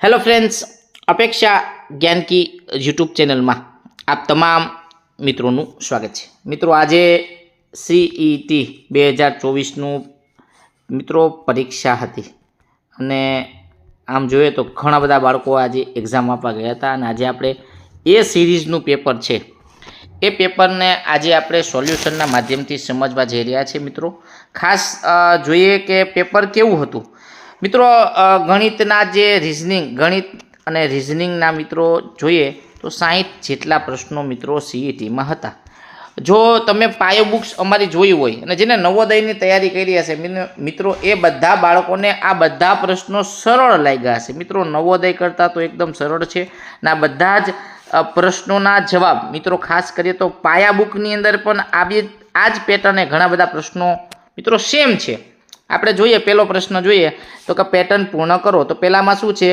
Hello friends અપેક્ષા Gyanki YouTube ચેનલમાં આપ તમામ મિત્રોનું સ્વાગત છે. મિત્રો, આજે સીઈટી બે હજાર ચોવીસનું મિત્રો પરીક્ષા હતી અને આમ જોઈએ તો ઘણા બધા બાળકો આજે એક્ઝામ આપવા ગયા હતા અને આજે આપણે એ સિરીઝનું પેપર છે. એ પેપરને આજે આપણે સોલ્યુશનના માધ્યમથી સમજવા જઈ રહ્યા છીએ મિત્રો. ખાસ જોઈએ કે પેપર કેવું હતું. મિત્રો ગણિતના જે રિઝનિંગ ગણિત અને રિઝનિંગના મિત્રો જોઈએ તો સાહીઠ જેટલા પ્રશ્નો મિત્રો સીઈટીમાં હતા. જો તમે પાયો બુક્સ અમારી જોઈ હોય, અને જેને નવોદયની તૈયારી કરી હશે મિત્રો, એ બધા બાળકોને આ બધા પ્રશ્નો સરળ લાગ્યા હશે. મિત્રો, નવોદય કરતાં તો એકદમ સરળ છે. અને આ બધા જ પ્રશ્નોના જવાબ, મિત્રો, ખાસ કરીએ તો પાયા બુકની અંદર પણ આ બે, આ જ પેટર્ને ઘણા બધા પ્રશ્નો મિત્રો સેમ છે. આપણે જોઈએ, પહેલો પ્રશ્ન જોઈએ. તો કે પેટર્ન પૂર્ણ કરો. તો પહેલામાં શું છે?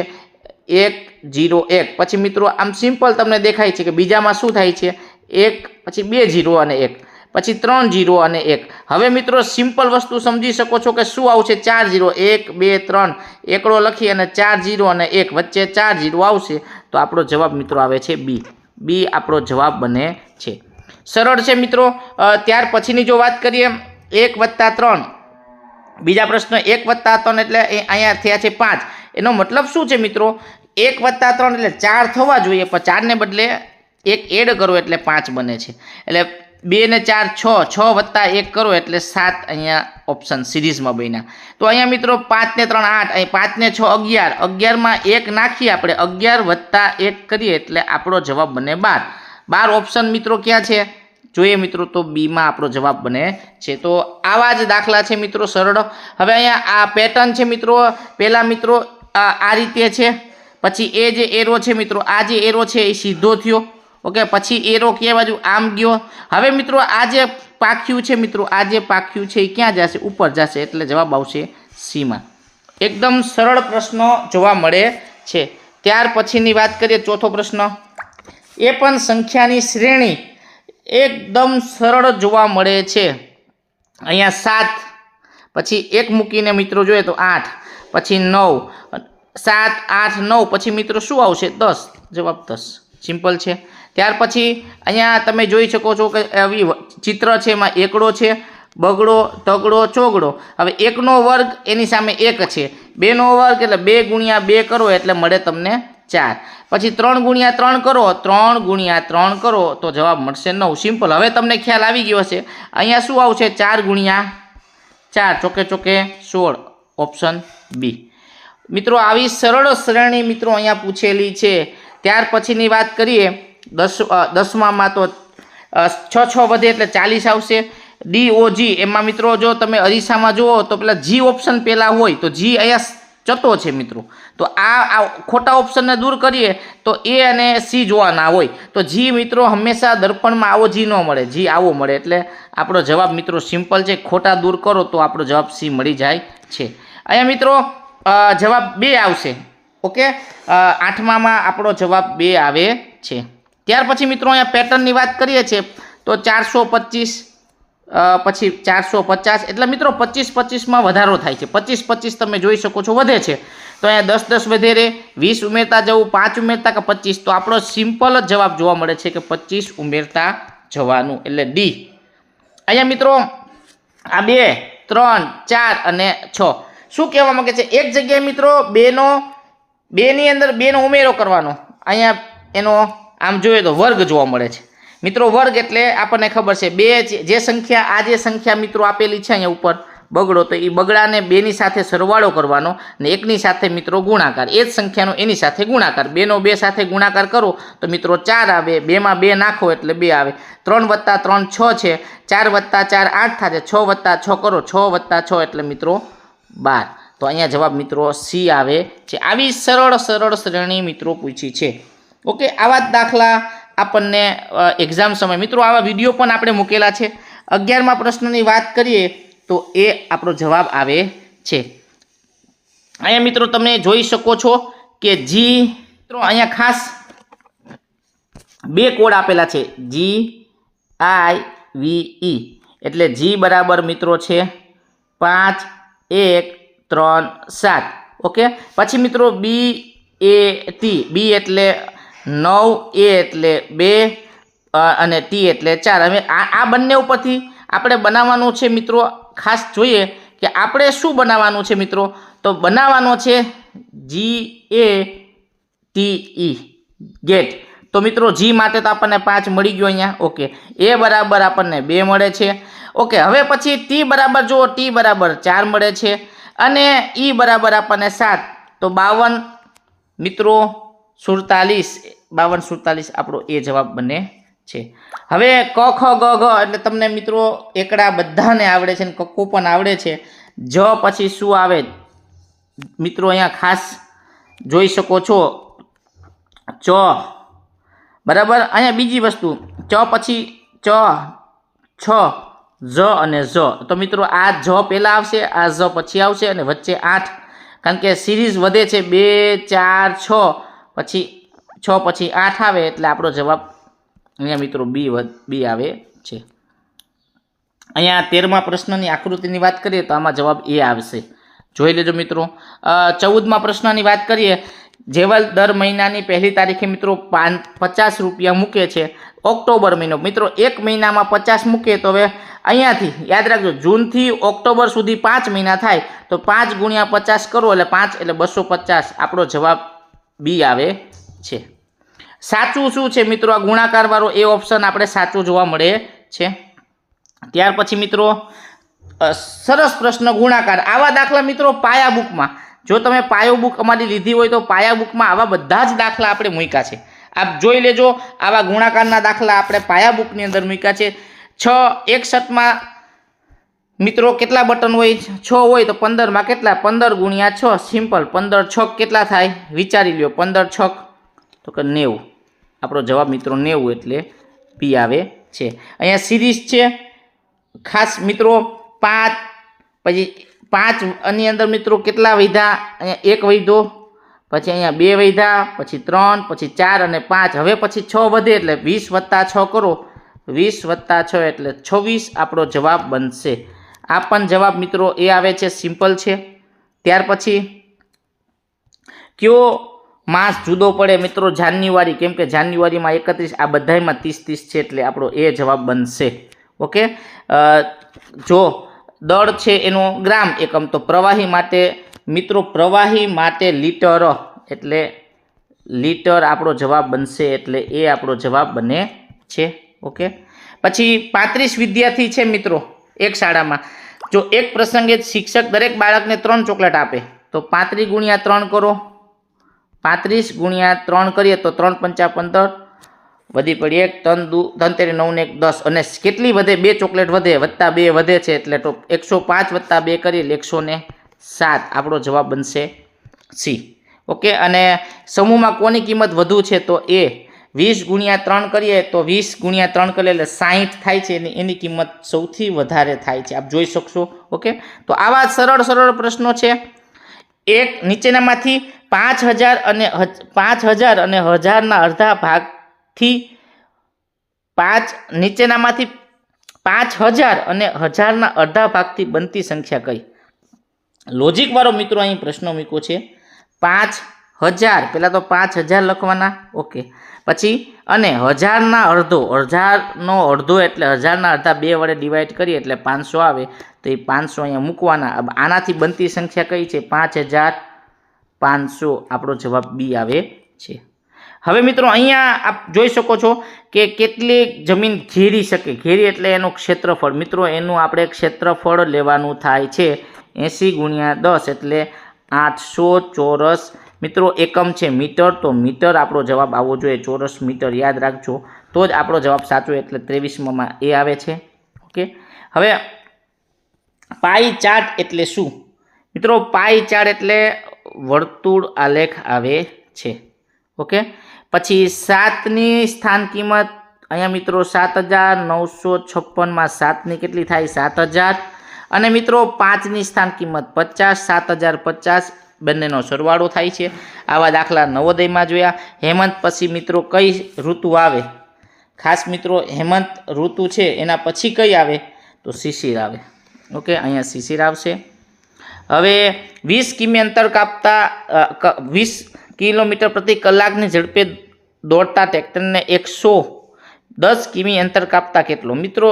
એક, જીરો, એક. પછી મિત્રો, આમ સિમ્પલ તમને દેખાય છે કે બીજામાં શું થાય છે? એક, પછી બે, જીરો અને એક. પછી ત્રણ, જીરો અને એક. હવે મિત્રો સિમ્પલ વસ્તુ સમજી શકો છો કે શું આવશે? ચાર, જીરો, એક, બે, ત્રણ. એકડો લખી અને ચાર, જીરો અને એક. વચ્ચે ચાર, જીરો આવશે. તો આપણો જવાબ મિત્રો આવે છે બી. બી આપણો જવાબ બને છે. સરળ છે મિત્રો. ત્યાર પછીની જો વાત કરીએ, એક વત્તા ત્રણ. બીજા પ્રશ્ન એક વત્તા ત્રણ એટલે એ અહીંયા થયા છે પાંચ. એનો મતલબ શું છે મિત્રો? એક વત્તા ત્રણ એટલે ચાર થવા જોઈએ, પણ ચારને બદલે એક એડ કરો એટલે પાંચ બને છે. એટલે બે ને ચાર છ છ વત્તા એક કરો એટલે સાત અહીંયા ઓપ્શન સિરીઝમાં બન્યા. તો અહીંયા મિત્રો પાંચ ને ત્રણ આઠ, અહીં પાંચ ને છ અગિયાર. અગિયારમાં એક નાખીએ આપણે, અગિયાર વત્તા એક કરીએ એટલે આપણો જવાબ બને બાર. બાર ઓપ્શન મિત્રો ક્યાં છે? જોઈએ મિત્રો તો બીમાં આપણો જવાબ બને છે. તો આવા જ દાખલા છે મિત્રો સરળ. હવે અહીંયા આ પેટર્ન છે મિત્રો. પહેલાં મિત્રો આ રીતે છે. પછી એ જે એરો છે મિત્રો, આ જે એરો છે એ સીધો થયો. ઓકે પછી એરો કે બાજુ આમ ગયો. હવે મિત્રો આ જે પાખ્યું છે મિત્રો, આ જે પાખ્યું છે એ ક્યાં જશે? ઉપર જશે એટલે જવાબ આવશે સીમાં એકદમ સરળ પ્રશ્નો જોવા મળે છે. ત્યાર પછીની વાત કરીએ ચોથો પ્રશ્ન. એ પણ સંખ્યાની શ્રેણી એકદમ સરળ જોવા મળે છે. અહીંયા સાત, પછી એક મૂકીને મિત્રો જોઈએ તો આઠ, પછી નવ, સાત, આઠ, નવ, પછી મિત્રો શું આવશે? દસ. જવાબ દસ. સિમ્પલ છે. ત્યાર પછી અહીંયા તમે જોઈ શકો છો કે આવી ચિત્ર છે, એમાં એકડો છે, બગડો, તગડો, ચોગડો. હવે એકનો વર્ગ એની સામે એક છે. બેનો વર્ગ એટલે બે ગુણ્યા બે કરો એટલે મળે તમને ચાર. પછી ત્રણ ગુણ્યા ત્રણ કરો, ત્રણ ગુણ્યા ત્રણ કરો, તો જવાબ મળશે નવ. સિમ્પલ. હવે તમને ખ્યાલ આવી ગયો હશે. અહીંયા શું આવશે? ચાર ગુણ્યા ચાર. ચોકે ચોકે સોળ. Option B. મિત્રો, આવી સરળ શ્રેણી મિત્રો અહીંયા પૂછેલી છે. ત્યાર પછીની વાત કરીએ. દસ દસમામાં તો છ છ વધે એટલે ચાલીસ આવશે. D, O, G. એમાં મિત્રો, જો તમે અરીસામાં જુઓ, તો પેલા જી ઓપ્શન પહેલાં હોય, તો જી અહીંયા ચતો છે મિત્રો. તો આ આ ખોટા ઓપ્શનને દૂર કરીએ તો એ અને સી જોવાના હોય. તો જી મિત્રો હંમેશા દર્પણમાં આવો જી ન મળે. જી આવો મળે. એટલે આપણો જવાબ મિત્રો સિમ્પલ છે. ખોટા દૂર કરો તો આપણો જવાબ સી મળી જાય છે. અહીંયા મિત્રો જવાબ બે આવશે. ઓકે? આઠમામાં આપણો જવાબ બે આવે છે. ત્યાર પછી મિત્રો અહીંયા પેટર્નની વાત કરીએ છીએ. તો ચારસો પચીસ પછી ચારસો પચાસ, એટલે મિત્રો પચીસ પચીસમાં વધારો થાય છે. પચીસ પચીસ તમે જોઈ શકો છો વધે છે. તો અહીંયા દસ દસ વધેરે વીસ ઉમેરતા જવું, પાંચ ઉમેરતા કે પચીસ? તો આપણો સિમ્પલ જ જવાબ જોવા મળે છે કે પચીસ ઉમેરતા જવાનું, એટલે ડી. અહીંયા મિત્રો, આ બે, ત્રણ, ચાર અને છ. શું કહેવા માગે છે? એક જગ્યાએ મિત્રો બેનો, બેની અંદર બેનો ઉમેરો કરવાનો. અહીંયા એનો આમ જોઈએ તો વર્ગ જોવા મળે છે. મિત્રો, વર્ગ એટલે આપણને ખબર છે, બે જે- સંખ્યા, આ જે સંખ્યા મિત્રો આપેલી છે અહીંયા ઉપર, બગડો, તો એ બગડાને બેની સાથે સરવાળો કરવાનો ને એકની સાથે મિત્રો ગુણાકાર. એ જ સંખ્યાનો એની સાથે ગુણાકાર. બેનો બે સાથે ગુણાકાર કરો, તો મિત્રો ચાર આવે, બેમાં બે નાખો એટલે બે આવે. ત્રણ વત્તા ત્રણ છ છે, ચાર વત્તા ચાર આઠ થશે, છ વત્તા છ કરો, છ વત્તા છ એટલે મિત્રો બાર. તો અહીંયા જવાબ મિત્રો સી આવે છે. આવી સરળ સરળ શ્રેણી મિત્રો પૂછી છે. ઓકે, આવા જ દાખલા આપણને એક્ઝામ સમય. મિત્રો, આવા વીડિયો પણ આપણે મૂકેલા છે. અગિયારમા પ્રશ્નની વાત કરીએ, તો એ આપણો જવાબ આવે છે. અહીંયા મિત્રો, તમે જોઈ શકો છો કે જી મિત્રો, અહીંયા ખાસ બે કોડ આપેલા છે. જી આઈ વી ઈ એટલે જી બરાબર, મિત્રો, છે પાંચ, એક, ત્રણ, સાત. ઓકે? પછી, મિત્રો બી એ ટી બી એટલે નવ, એ એટલે બે અને ટી એટલે ચાર. હવે આ આ બંને ઉપરથી આપણે બનાવવાનું છે મિત્રો ખાસ જોઈએ કે આપણે શું બનાવવાનું છે મિત્રો? તો બનાવવાનો છે જી એ ટી ઈ ગેટ તો મિત્રો જી માટે તો આપણને પાંચ મળી ગયો અહીંયા. ઓકે. એ બરાબર આપણને બે મળે છે. ઓકે, હવે પછી ટી બરાબર જુઓ ટી બરાબર ચાર મળે છે. અને ઈ બરાબર આપણને સાત. તો બાવન, મિત્રો, સુડતાલીસ. બાવન સુડતાલીસ આપણો એ જવાબ બને છે. હવે ક, ખ, ગ ગ એટલે તમને મિત્રો એકડા બધાને આવડે છે કક્કો પણ આવડે છે. જ પછી શું આવે? મિત્રો અહીંયા ખાસ જોઈ શકો છો. ચ. બરાબર? અહીંયા બીજી વસ્તુ. ચ પછી ચ, છ જ અને ઝ. તો મિત્રો આ જ પહેલાં આવશે, આ ઝ પછી આવશે અને વચ્ચે આઠ. કારણ કે સિરીઝ વધે છે બે, ચાર, છ. પછી છ પછી આઠ આવે એટલે આપણો જવાબ અહીંયા મિત્રો બી બી આવે છે. અહીંયા તેરમા પ્રશ્નની આકૃતિની વાત કરીએ તો આમાં જવાબ એ આવશે. જોઈ લેજો મિત્રો. ચૌદમા પ્રશ્નની વાત કરીએ. જેવલ દર મહિનાની પહેલી તારીખે મિત્રો પાન, પચાસ રૂપિયા મૂકે છે. ઓક્ટોબર મહિનો. મિત્રો, એક મહિનામાં પચાસ મૂકે તો હવે અહીંયાથી, યાદ રાખજો, જૂનથી ઓક્ટોબર સુધી પાંચ મહિના થાય. તો પાંચ ગુણ્યા પચાસ કરો એટલે પાંચ એટલે બસો પચાસ. આપણો જવાબ બી આવે. છે. સાચું શું છે મિત્રો? આ ગુણાકારવાળો એ ઓપ્શન આપણે સાચું જોવા મળે છે. ત્યાર પછી મિત્રો સરસ પ્રશ્ન ગુણાકાર. આવા દાખલા મિત્રો પાયા બુકમાં. જો તમે પાયો બુક અમારી લીધી હોય તો પાયા બુકમાં આવા બધા જ દાખલા આપણે મૂક્યા છે. આપ જોઈ લેજો, આવા ગુણાકારના દાખલા આપણે પાયા બુકની અંદર મૂક્યા છે. છ, એક શર્ટમાં મિત્રો કેટલા બટન હોય? છ હોય તો પંદરમાં કેટલા? પંદર ગુણ્યા છ. સિમ્પલ, પંદર છક કેટલા થાય? વિચારી લ્યો, પંદર છક. તો કે નેવું. આપણો જવાબ મિત્રો નેવું એટલે બી આવે છે. અહીંયા સિરીઝ છે. ખાસ મિત્રો પાંચ, પછી પાંચ આની અંદર મિત્રો કેટલા વૈધા? અહીંયા એક વૈધો, પછી અહીંયા બે વૈધા, પછી ત્રણ, પછી ચાર અને પાંચ. હવે પછી છ વધે એટલે વીસ વત્તા છ કરો. વીસ વત્તા છ એટલે છવ્વીસ આપણો જવાબ બનશે. આ પણ જવાબ મિત્રો એ આવે છે, સિમ્પલ છે. ત્યાર પછી કયો માસ જુદો પડે. મિત્રો, જાન્યુઆરી, કેમ કે જાન્યુઆરીમાં એકત્રીસ, આ બધામાં ત્રીસ ત્રીસ છે એટલે આપણો એ જવાબ બનશે. ઓકે? જો દળ છે એનો ગ્રામ એકમ, તો પ્રવાહી માટે, મિત્રો, પ્રવાહી માટે લીટર, એટલે લીટર આપણો જવાબ બનશે, એટલે એ આપણો જવાબ બને છે. ઓકે? પછી પાંત્રીસ વિદ્યાર્થી છે મિત્રો, એક શાળામાં. જો એક પ્રસંગે શિક્ષક દરેક બાળકને ત્રણ ચોકલેટ આપે, તો પાંત્રીસ ગુણ્યા ત્રણ કરો. પાંત્રીસ ગુણ્યા ત્રણ કરીએ તો ત્રણ પંચા પંદર. વધી પડી એક ત્રણ દુ ધનતેરી નવને નવ એક દસ. અને કેટલી વધે? બે ચોકલેટ વધે, વત્તા બે વધે છે એટલે તો એકસો પાંચ વત્તા બે કરીએ એકસો ને સાત. આપણો જવાબ બનશે સી ઓકે અને સમૂહમાં કોની કિંમત વધુ છે તો એ વીસ ગુણ્યા ત્રણ કરીએ તો વીસ ગુણ્યા ત્રણ કરીએ એટલે સાહીઠ થાય છે અને એની કિંમત સૌથી વધારે થાય છે. આપ જોઈ શકશો. ઓકે તો આવા સરળ સરળ પ્રશ્નો છે. એક નીચેનામાંથી પાંચ હજાર અને પાંચ હજાર અને હજારના અડધા ભાગથી પાંચ નીચેનામાંથી પાંચ હજાર અને હજારના અડધા ભાગથી બનતી સંખ્યા કઈ? લોજિકવાળો મિત્રો અહીં પ્રશ્નો મૂક્યો છે. પાંચ હજાર પહેલાં તો પાંચ હજાર લખવાના, ઓકે. પછી, અને હજારના અડધો, હજારનો અડધો એટલે હજારના અડધા બે વડે ડિવાઈડ કરીએ એટલે પાંચસો આવે. તો એ પાંચસો અહીંયા મૂકવાના. આનાથી બનતી સંખ્યા કઈ છે? પાંચ હજાર પાંચસો આપણો જવાબ બી આવે છે. હવે મિત્રો અહીંયા આપ જોઈ શકો છો કે કેટલી જમીન ઘેરી શકે. ઘેરી એટલે એનું ક્ષેત્રફળ. મિત્રો, એનું આપણે ક્ષેત્રફળ લેવાનું થાય છે એંસી ગુણ્યા દસ એટલે આઠસો ચોરસ મિત્રો એકમ છે મીટર. તો મીટર આપણો જવાબ આવવો જોઈએ. ચોરસ મીટર, યાદ રાખજો. તો જ આપણો જવાબ સાચો એટલે ત્રેવીસમાં એ આવે છે. ઓકે? હવે પાઈ ચાર્ટ એટલે શું? મિત્રો, પાઈ ચાર્ટ એટલે વર્તુળ આલેખ આવે છે. ઓકે? પછી સાતની સ્થાન કિંમત, અહીંયા મિત્રો સાત હજાર નવસો છપ્પનમાં સાતની કેટલી થાય? સાત હજાર. અને મિત્રો, પાંચની સ્થાન કિંમત પચાસ, સાત હજાર પચાસ, બંનેનો સરવાળો થાય છે. આવા દાખલા નવોદયમાં જોયા. હેમંત પછી મિત્રો કઈ ઋતુ આવે? ખાસ મિત્રો, હેમંત ઋતુ છે, એના પછી કઈ આવે? તો શિશિર આવે. ઓકે, અહીંયા શિશિર આવશે. હવે વીસ કિમી અંતર કાપતા વીસ કિલોમીટર પ્રતિ કલાકની ઝડપે દોડતા ટ્રેક્ટરને એકસો દસ કિમી અંતર કાપતા કેટલો? મિત્રો,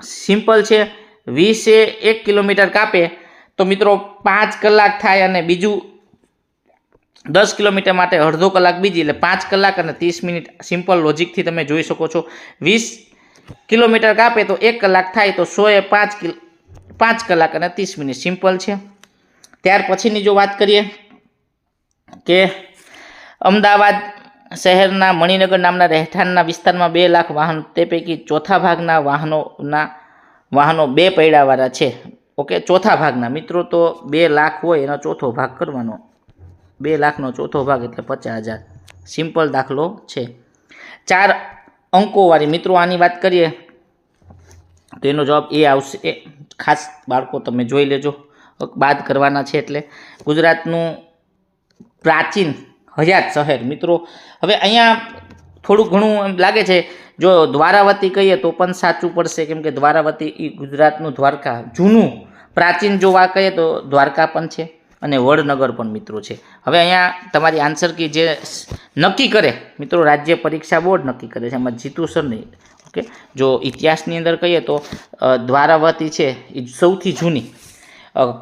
સિમ્પલ છે. વીસે એક કિલોમીટર કાપે તો મિત્રો પાંચ કલાક થાય અને બીજું દસ કિલોમીટર માટે અડધો કલાક બીજી, એટલે પાંચ કલાક અને ત્રીસ મિનિટ. સિમ્પલ લોજિકથી તમે જોઈ શકો છો. વીસ કિલોમીટર કાપે તો એક કલાક થાય તો સોએ પાંચ કિલો, પાંચ કલાક અને ત્રીસ મિનિટ સિમ્પલ છે. ત્યાર પછીની જો વાત કરીએ કે અમદાવાદ શહેરના મણિનગર નામના રહેઠાણના વિસ્તારમાં બે લાખ વાહન, તે પૈકી ચોથા ભાગના વાહનોના વાહનો બે પૈડાવાળા છે. ઓકે, ચોથા ભાગના. મિત્રો, તો બે લાખ હોય એનો ચોથો ભાગ કરવાનો. બે લાખનો ચોથો ભાગ એટલે પચાસ હજાર. સિમ્પલ દાખલો છે. ચાર અંકોવાળી, મિત્રો આની વાત કરીએ, તો એનો જવાબ એ આવશે. એ ખાસ બાળકો તમે જોઈ લેજો. બાદ કરવાના છે એટલે ગુજરાતનું પ્રાચીન હયાત શહેર, મિત્રો. હવે અહીંયા થોડું ઘણું એમ લાગે છે, જો દ્વારાવતી કહીએ તો પણ સાચું પડશે, કેમ કે દ્વારાવતી એ ગુજરાતનું દ્વારકા. જૂનું પ્રાચીન જોવા કહીએ તો દ્વારકા પણ છે. અને વડનગર પણ મિત્રો છે. હવે અહીંયા તમારી આન્સર કી જે નક્કી કરે, મિત્રો રાજ્ય પરીક્ષા બોર્ડ નક્કી કરે છે. એમાં જીતુ સર નહીં ઓકે જો ઇતિહાસની અંદર કહીએ તો દ્વારાવતી છે એ સૌથી જૂની.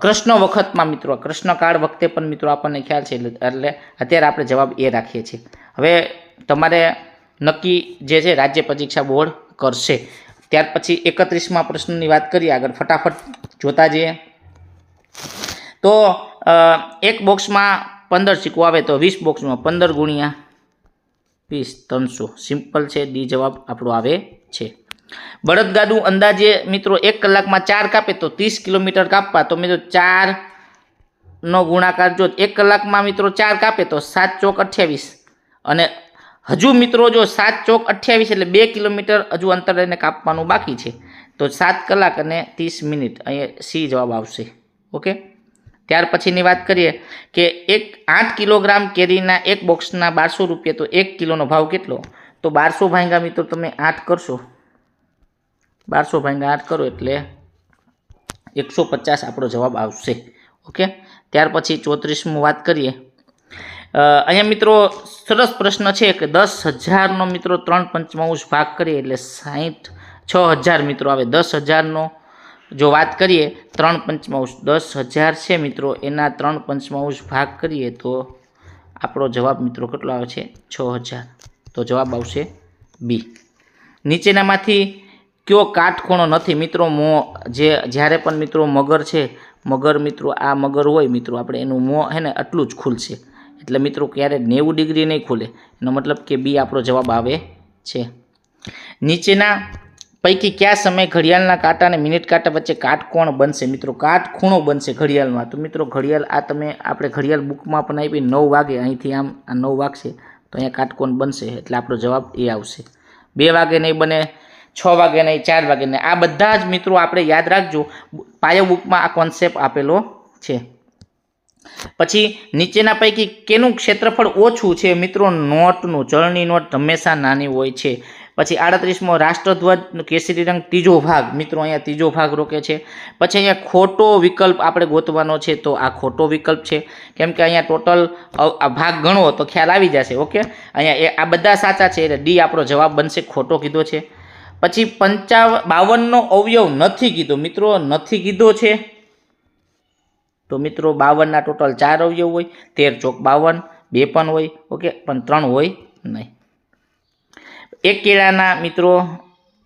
કૃષ્ણ વખતમાં મિત્રો, કૃષ્ણકાળ વખતે પણ મિત્રો આપણને ખ્યાલ છે એટલે અત્યારે આપણે જવાબ એ રાખીએ છીએ. હવે તમારે નક્કી જે છે રાજ્ય પરીક્ષા બોર્ડ કરશે. ત્યાર પછી એકત્રીસમાં પ્રશ્નની વાત કરીએ આગળ. ફટાફટ જોતા જઈએ. તો એક બોક્સમાં પંદર સિક્કો આવે તો વીસ બોક્સમાં પંદર ગુણ્યા વીસ ત્રણસો. સિમ્પલ છે, ડી જવાબ આપણો આવે છે. બળદગાડું અંદાજે મિત્રો એક કલાકમાં ચાર કાપે તો ત્રીસ કિલોમીટર કાપવા. તો મિત્રો ચાર નો ગુણાકાર જો એક કલાકમાં મિત્રો ચાર કાપે તો સાત ચોક અઠ્યાવીસ. અને હજુ મિત્રો જો સાત ચોક અઠ્યાવીસ એટલે બે કિલોમીટર હજુ અંતર એને કાપવાનું બાકી છે. તો સાત કલાક અને ત્રીસ મિનિટ. અહીંયા સી જવાબ આવશે. ઓકે? ત્યાર પછીની વાત કરીએ કે એક આઠ કિલોગ્રામ કેરીના એક બોક્સના બારસો રૂપિયા, તો એક કિલોનો ભાવ કેટલો? તો બારસો ભાંગા મિત્રો તમે આઠ કરશો. બારસો ભાંગા આઠ કરો એટલે એકસો પચાસ આપણો જવાબ આવશે. ઓકે? ત્યાર પછી ચોત્રીસમું વાત કરીએ. અહીંયા મિત્રો સરસ પ્રશ્ન છે કે દસ હજારનો મિત્રો ત્રણ પંચમાંશ ભાગ કરીએ એટલે સાહીઠ છ હજાર મિત્રો આવે. દસ હજારનો જો વાત કરીએ, ત્રણ પંચમાંશ દસ હજાર છે મિત્રો, એના ત્રણ પંચમાંશ ભાગ કરીએ તો આપણો જવાબ મિત્રો કેટલો આવે છે? છ હજાર. તો જવાબ આવશે બી નીચેનામાંથી કયો કાટખૂણો નથી મિત્રો, મો જે, જ્યારે પણ મિત્રો મગર છે, મગર મિત્રો, આ મગર હોય મિત્રો, આપણે એનું મોં હે ને આટલું જ ખુલશે. એટલે મિત્રો ક્યારે નેવું ડિગ્રી નહીં ખુલે. એનો મતલબ કે બી આપણો જવાબ આવે છે. નીચેના પૈકી કયા સમય ઘડિયાળના કાંટા અને મિનિટ કાંટા વચ્ચે કાટકોણ બનશે? મિત્રો કાટખૂણો બનશે ઘડિયાળમાં. તો મિત્રો, ઘડિયાળ આ તમે, આપણે ઘડિયાળ બુકમાં પણ આપી, નવ વાગે અહીંથી આમ, આ નવ વાગશે, તો અહીંયા કાટકોણ બનશે? એટલે આપણો જવાબ એ આવશે. બે વાગે નહીં બને, છ વાગે નહીં, ચાર વાગે નહીં. આ બધા જ મિત્રો આપણે યાદ રાખજો, પાયો બુકમાં આ કોન્સેપ્ટ આપેલો છે. પછી નીચેના પૈકી કેનું ક્ષેત્રફળ ઓછું છે? મિત્રો, નોટનું, ચલણી નોટ હંમેશા નાની હોય છે. પછી આડત્રીસમો રાષ્ટ્રધ્વજ કેસરી રંગ ત્રીજો ભાગ. મિત્રો, અહીંયા ત્રીજો ભાગ રોકે છે. પછી અહીંયા ખોટો વિકલ્પ આપણે ગોતવાનો છે, તો આ ખોટો વિકલ્પ છે. કેમ કે અહીંયા ટોટલ ભાગ ગણો, તો ખ્યાલ આવી જશે, ઓકે? અહીંયા આ બધા સાચા છે, એટલે ડી આપણો જવાબ બનશે ખોટો કીધો છે. પછી પંચાવ, બાવનનો અવયવ નથી કીધો. મિત્રો, નથી કીધો છે. તો મિત્રો, બાવનના ટોટલ ચાર અવયવ હોય, તેર ચોક બાવન, બે પણ હોય, ઓકે? પણ ત્રણ હોય નહીં. એક કેળાના મિત્રો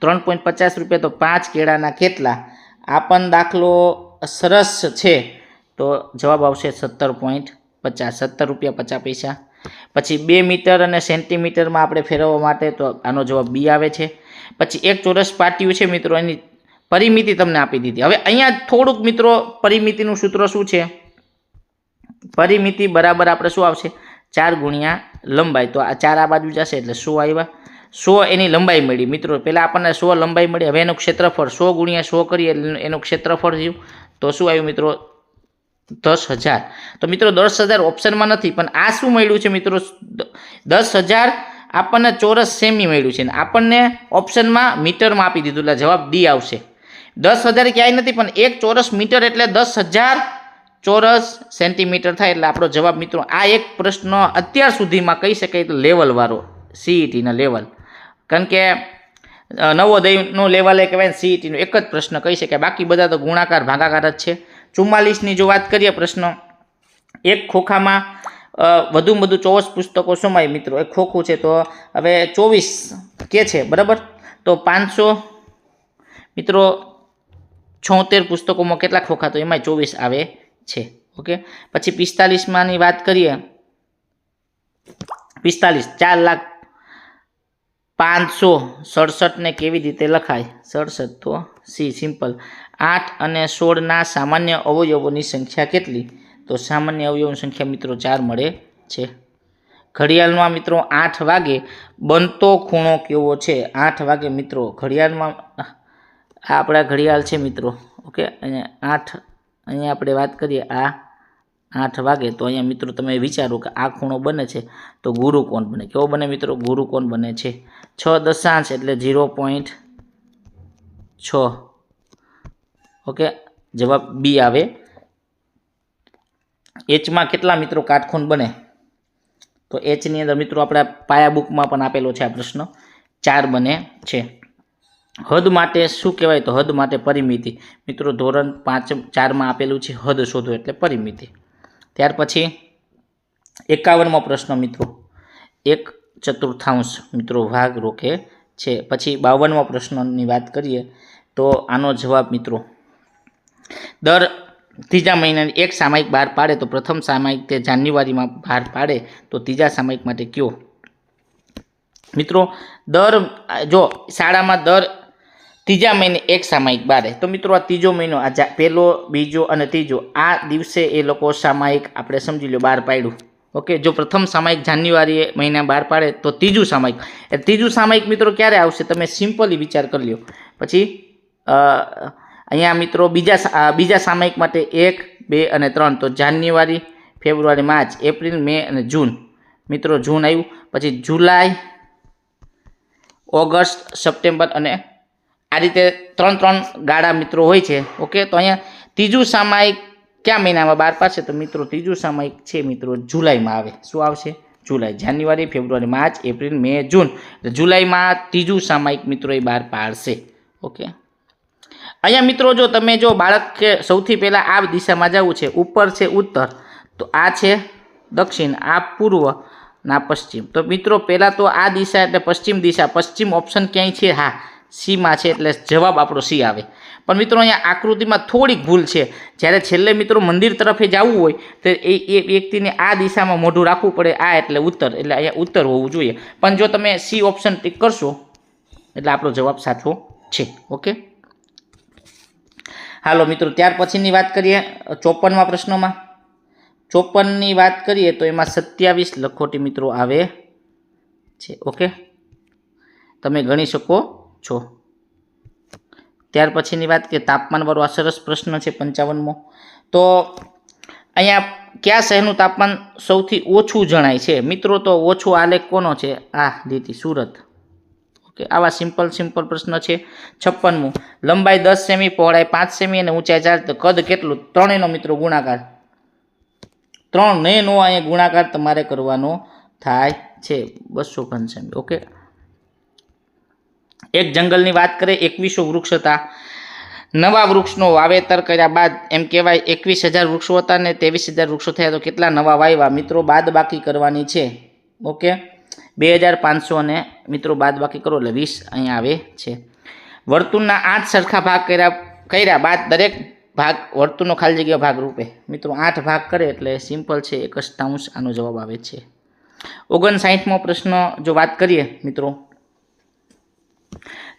ત્રણ પોઈન્ટ પચાસ રૂપિયા તો પાંચ કેળાના કેટલા? આ પણ દાખલો સરસ છે. તો જવાબ આવશે સત્તર પોઈન્ટ પચાસ. સત્તર રૂપિયા પચાસ પૈસા. પછી બે મીટર અને સેન્ટીમીટરમાં આપણે ફેરવવા માટે તો આનો જવાબ બી આવે છે. પછી એક ચોરસ પાટિયું છે મિત્રો, એની પરિમિતિ તમને આપી દીધી. હવે અહીંયા થોડુંક મિત્રો પરિમિતિનું સૂત્ર શું છે? પરિમિતિ બરાબર આપણે શું આવશે? ચાર ગુણ્યા લંબાઈ. તો આ ચાર આ બાજુ જશે એટલે શું આવ્યા? સો એની લંબાઈ મળી. મિત્રો, પહેલાં આપણને સો લંબાઈ મળી. હવે એનું ક્ષેત્રફળ સો ગુણ્યા સો કરીએ એનું ક્ષેત્રફળ થયું. તો શું આવ્યું મિત્રો? દસ હજાર. તો મિત્રો, દસ હજાર ઓપ્શનમાં નથી, પણ આ શું મળ્યું છે મિત્રો? દસ હજાર આપણને ચોરસ સેમી મળ્યું છે. આપણને ઓપ્શનમાં મીટરમાં આપી દીધું. એટલે જવાબ ડી આવશે. દસ હજાર ક્યાંય નથી, પણ એક ચોરસ મીટર એટલે દસ હજાર ચોરસ સેન્ટીમીટર થાય. એટલે આપણો જવાબ મિત્રો, આ એક પ્રશ્ન અત્યાર સુધીમાં કહી શકાય તો લેવલવાળો. સીઈટીના લેવલ. કારણ કે નવોદયનું લેવલ એ કહેવાય સીઈટીનો એક જ પ્રશ્ન કહી શકાય. બાકી બધા તો ગુણાકાર, ભાગાકાર જ છે. ચુમ્માલીસની જો વાત કરીએ પ્રશ્ન એક ખોખામાં વધુમાં વધુ ચોવીસ પુસ્તકો સમાય મિત્રો. એક ખોખું છે તો હવે ચોવીસ કે છે, બરાબર? તો પાંચસો, મિત્રો, છોતેર પુસ્તકોમાં કેટલા ખોખા? તો એમાં ચોવીસ આવે છે. ઓકે? પછી પિસ્તાલીસમાંની વાત કરીએ. પિસ્તાલીસ, ચાર લાખ પાંચસો સડસઠને કેવી રીતે લખાય? સડસઠ તો સી, સિમ્પલ. આઠ અને સોળના સામાન્ય અવયવોની સંખ્યા કેટલી? તો સામાન્ય અવયવોની સંખ્યા મિત્રો ચાર મળે છે. ઘડિયાળમાં મિત્રો આઠ વાગે બનતો ખૂણો કેવો છે? આઠ વાગે મિત્રો ઘડિયાળમાં, આ આપણા ઘડિયાળ છે મિત્રો. ઓકે, અહીંયા આઠ, અહીંયા આપણે વાત કરીએ આ આઠ વાગે, તો અહીંયા મિત્રો તમે વિચારો કે આ ખૂણો બને છે, તો ગુરુ કોણ બને? કેવો બને મિત્રો? ગુરુ કોણ બને છે? છ દશાંશ એટલે ઝીરો પોઈન્ટ છ. ઓકે? જવાબ બી આવે. એચમાં કેટલા મિત્રો કાટખૂન બને? તો એચની અંદર મિત્રો આપણા પાયા બુકમાં પણ આપેલો છે આ પ્રશ્ન. ચાર બને છે. હદ માટે શું કહેવાય? તો હદ માટે પરિમિતિ. મિત્રો ધોરણ પાંચ ચારમાં આપેલું છે હદ શોધો એટલે પરિમિતિ. ત્યાર પછી એકાવનમો પ્રશ્ન મિત્રો. એક ચતુર્થાંશ મિત્રો ભાગ રોકે છે. પછી બાવનમો પ્રશ્નની વાત કરીએ તો આનો જવાબ મિત્રો, દર ત્રીજા મહિનાની એક સામાયિક બહાર પાડે તો પ્રથમ સામાયિક તે જાન્યુઆરીમાં બહાર પાડે તો ત્રીજા સામાયિક માટે કયો? મિત્રો, દર, જો શાળામાં દર ત્રીજા મહિને એક સામાયિક બારે, તો મિત્રો આ ત્રીજો મહિનો, આ પહેલો બીજો અને ત્રીજો, આ દિવસે એ લોકો સામાયિક આપણે સમજી લો બહાર પાડ્યું. ઓકે, જો પ્રથમ સામાયિક જાન્યુઆરી મહિના બહાર પાડે, તો ત્રીજું સામાયિક. એ ત્રીજું સામાયિક મિત્રો ક્યારે આવશે? તમે સિમ્પલી વિચાર કરી લો પછી અહીંયા મિત્રો બીજા બીજા સામાયિક માટે એક, બે અને ત્રણ. તો જાન્યુઆરી, ફેબ્રુઆરી, માર્ચ, એપ્રિલ, મે અને જૂન. મિત્રો, જૂન આવ્યું. પછી જુલાઈ, ઓગસ્ટ, સપ્ટેમ્બર અને આ રીતે ત્રણ ત્રણ ગાળા મિત્રો હોય છે. ઓકે, તો અહીંયા ત્રીજું સામાયિક કયા મહિનામાં બહાર પાડશે? તો મિત્રો, ત્રીજું સામાયિક છે મિત્રો, જુલાઈમાં આવે. શું આવશે? July, January, February, March, April, May, June. જુલાઈમાં ત્રીજું સામાયિક મિત્રો એ બહાર પાડશે. ઓકે? અહીંયા મિત્રો, જો તમે જો બાળક સૌથી પહેલાં આ દિશામાં જવું છે, ઉપર છે ઉત્તર, તો આ છે દક્ષિણ, આ પૂર્વ, ના પશ્ચિમ. તો મિત્રો, પહેલાં તો આ દિશા એટલે પશ્ચિમ દિશા. પશ્ચિમ ઓપ્શન ક્યાંય છે? હા, સીમાં છે, એટલે જવાબ આપણો સી આવે. પણ મિત્રો અહીંયા આકૃતિમાં થોડીક ભૂલ છે. જ્યારે છેલ્લે મિત્રો મંદિર તરફે જવું હોય, તો એ એ વ્યક્તિને આ દિશામાં મોઢું રાખવું પડે, આ એટલે ઉત્તર, એટલે અહીંયા ઉત્તર હોવું જોઈએ. પણ જો તમે સી ઓપ્શન ટીક કરશો, એટલે આપણો જવાબ સાચો છે. ઓકે? હાલો મિત્રો, ત્યાર પછીની વાત કરીએ ચોપનમાં પ્રશ્નોમાં. ચોપનની વાત કરીએ તો એમાં સત્યાવીસ લખોટી મિત્રો આવે છે. ઓકે? તમે ગણી શકો છો. ત્યાર પછીની વાત કે તાપમાનવાળો આ સરસ પ્રશ્ન છે પંચાવનમો. તો અહીંયા કયા શહેરનું તાપમાન સૌથી ઓછું જણાય છે? મિત્રો, તો ઓછું આલેખ કોનો છે? આ દીધી સુરત. ઓકે, આવા સિમ્પલ સિમ્પલ પ્રશ્ન છે. છપ્પનમું. લંબાઈ દસ સેમી, પહોળાઈ પાંચ સેમી અને ઊંચાઈ ચાર. તો કદ કેટલું? ત્રણેયનો મિત્રો ગુણાકાર. ત્રણ નો અહીંયા ગુણાકાર તમારે કરવાનો થાય છે બસો પંચાણું ઓકે એક જંગલની વાત કરીએ એકવીસો વૃક્ષ હતા. નવા વૃક્ષનું વાવેતર કર્યા બાદ એમ કહેવાય, એકવીસ હજાર વૃક્ષો હતા ને ત્રેવીસ હજાર વૃક્ષો થયા, તો કેટલા નવા વાવ્યા મિત્રો બાદ બાકી કરવાની છે. ઓકે? બે હજાર પાંચસો અને મિત્રો બાદ બાકી કરો, એટલે વીસ અહીંયા આવે છે. વર્તુળના આઠ સરખા ભાગ કર્યા કર્યા બાદ દરેક ભાગ વર્તુળનો ખાલી જગ્યા ભાગ રૂપે મિત્રો, આઠ ભાગ કરે એટલે સિમ્પલ છે, એક અષ્ટાંશ આનો જવાબ આવે છે. ઓગણસાઠમો પ્રશ્ન જો વાત કરીએ, મિત્રો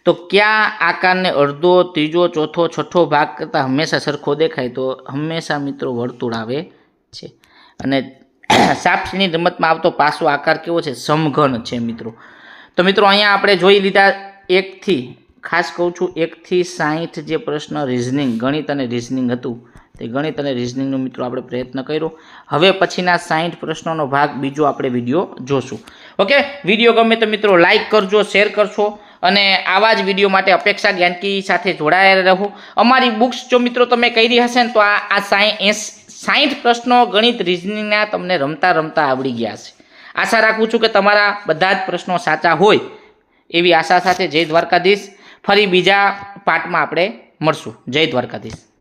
તો કયા આકારને અડધો, ત્રીજો, ચોથો, છઠ્ઠો ભાગ કરતાં હંમેશા સરખો દેખાય તો હંમેશા મિત્રો વર્તુળ આવે છે. અને સાપસીની રમતમાં આવતો પાસો આકાર કેવો છે? સમઘન છે મિત્રો. તો મિત્રો અહીંયા આપણે જોઈ લીધા એકથી, ખાસ કહું છું એકથી સાહીઠ જે પ્રશ્ન રિઝનિંગ ગણિત અને રિઝનિંગ હતું, તે ગણિત અને રિઝનિંગનો મિત્રો આપણે પ્રયત્ન કર્યો. હવે પછીના સાહીઠ પ્રશ્નોનો ભાગ બીજો આપણે વીડિયો જોશું. ઓકે? વીડિયો ગમે તો મિત્રો લાઇક કરજો શેર કરશો. અને આવા જ વીડિયો માટે અપેક્ષા જ્ઞાનકી સાથે જોડાયેલા રહો. અમારી બુક્સ જો મિત્રો તમે કરી હશે ને તો આ આ સાઈ એસ સાહીઠ પ્રશ્નો ગણિત રિઝનિંગના તમને રમતા રમતા આવડી ગયા છે. આશા રાખું છું કે તમારા બધા જ પ્રશ્નો સાચા હોય એવી આશા સાથે જય દ્વારકાધીશ. ફરી બીજા પાર્ટમાં આપણે મળશું. જય દ્વારકાધીશ.